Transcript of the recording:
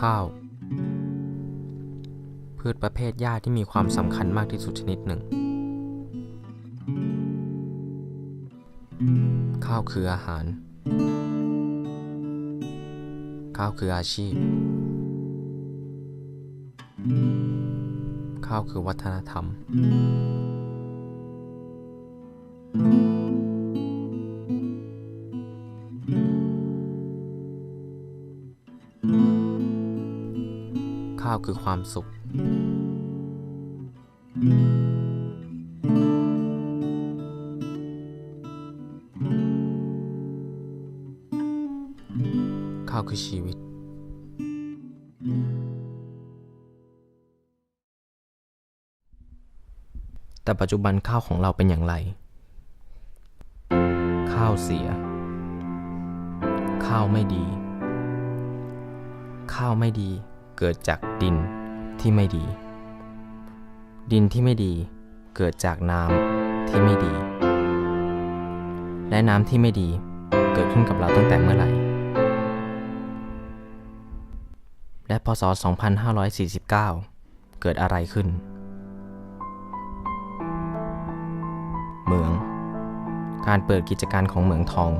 ข้าว พืชประเภทหญ้าที่มีความสำคัญมากที่สุดชนิดหนึ่ง ข้าวคืออาหาร ข้าวคืออาชีพ ข้าวคือวัฒนธรรม ข้าวคือความสุข ข้าวคือชีวิตแต่ปัจจุบันข้าวของเราเป็นอย่างไร ข้าวเสีย ข้าวไม่ดี ข้าวไม่ดี เกิดจากดินที่ไม่ดี ดินที่ไม่ดี เกิดจากน้ำที่ไม่ดี และน้ำที่ไม่ดี เกิดขึ้นกับเราตั้งแต่เมื่อไหร่ และพศ 2549 เกิดอะไรขึ้นเหมือง การเปิดกิจการของเหมืองทอง